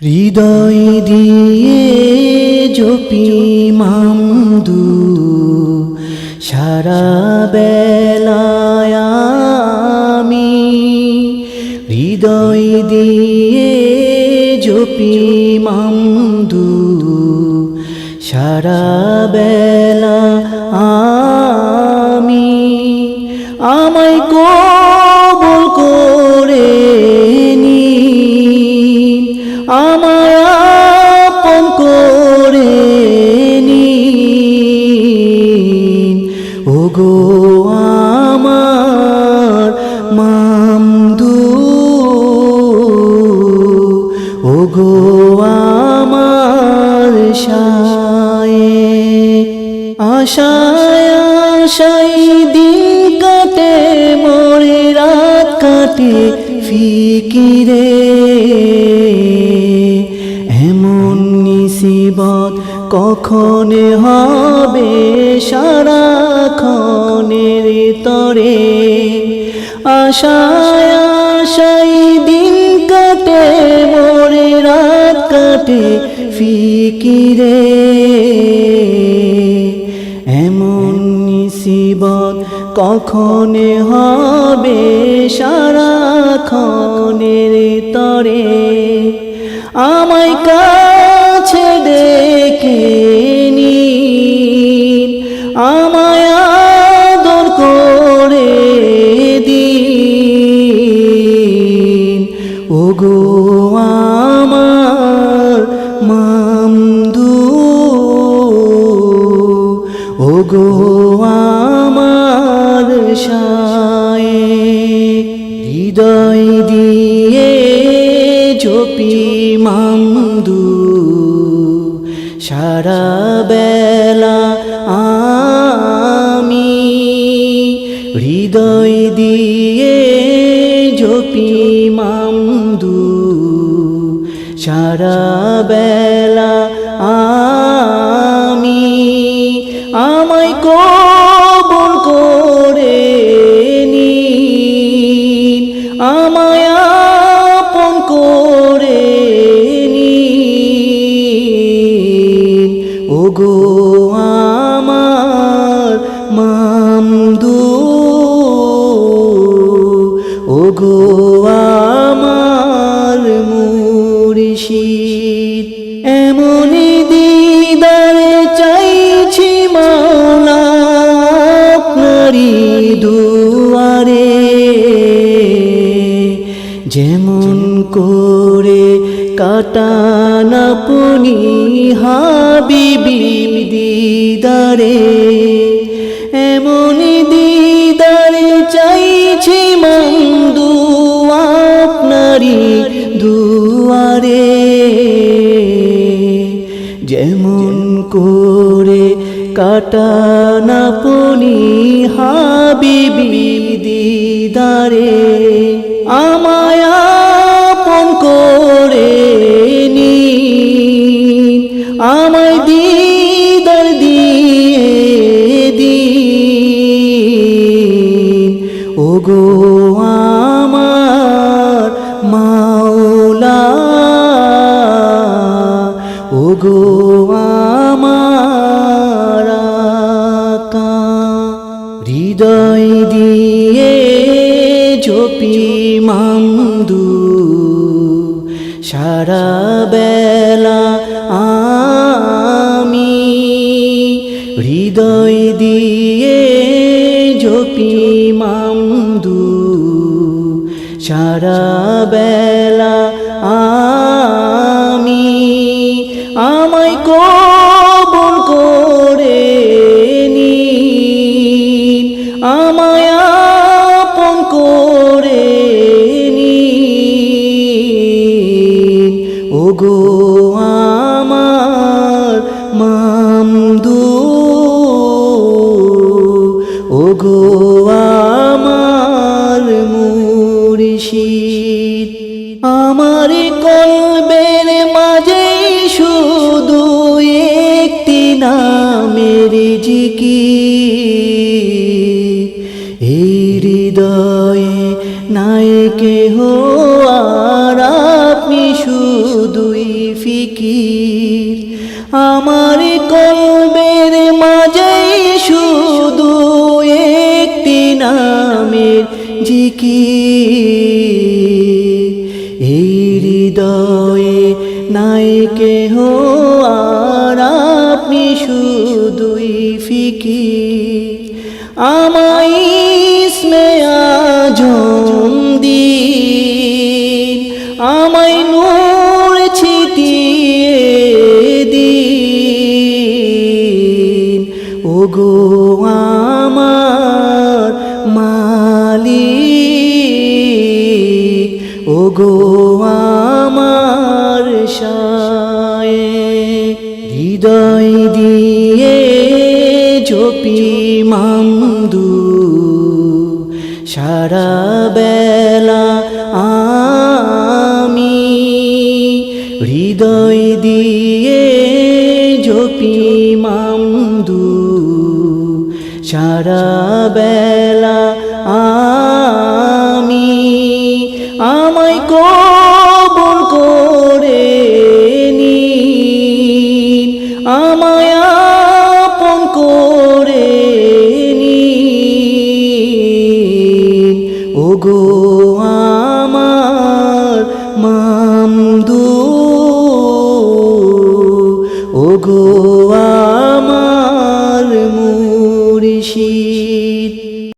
হৃদয় দিয়ে জপি মামদু, সারা বেলায় আমি হৃদয় দিয়ে জপি মামদু, সারা বেলা আমি। আমায় কবল করে ওগো আমার মামদু ওগো আমার শায়ে আশায় আশাই দিন কাটে মরে রাত কাটে ফিকিরে নিসিবত কখন হবে সারাক্ষণের তরে। আশায় আশাই দিন কাটে মরে রাত কাটে ফিকিরে। এমন নিসিবত কখন হবে সারাক্ষণের তরে। আমায় কাছে আমার শায়ে হৃদয় দিয়ে ঝোপি মামদু। সারা বেলা আমি হৃদয় দিয়ে ঝোপি মামদু। সারা বেলা আমার মুর্শিদ এমনই দিদারে চাইছি আপনারই দুয়ারে। যেমন করে কাটান আপনি হাবিবি দিদারে। করে কাটান আপনি হাবিবি দিদারে। আমায় আপন করে নি আমায় দিদার দিয়ে দিন। ওগো মামদু সারা বেলা আমি হৃদয় দিয়ে ঝোপি মামদু সারা বেলা মামদু ওগো আমার মুর্শিদ, আমার কলবের মাঝে শুধু একটি নামের জিকি এই হৃদয়ে নাই কেহ আর আপনি শুধু শুধুই ফিকির। আমার কলবের মাঝে শুধু একটি নামের জিকির। এই হৃদয়ে নাই কেহ, আর আপনি শুধুই ফিকির। আমায় ইসমে আমার মালিক, ওগো আমার শায়ে হৃদয় দিয়ে ঝোপি মামদু, সারা বেলা আমি হৃদয় দিয়ে ঝোপি মামদু। সারা বেলা আমি আমায় কবুল করে নিন আমায় আপন করে নিন। ওগো মা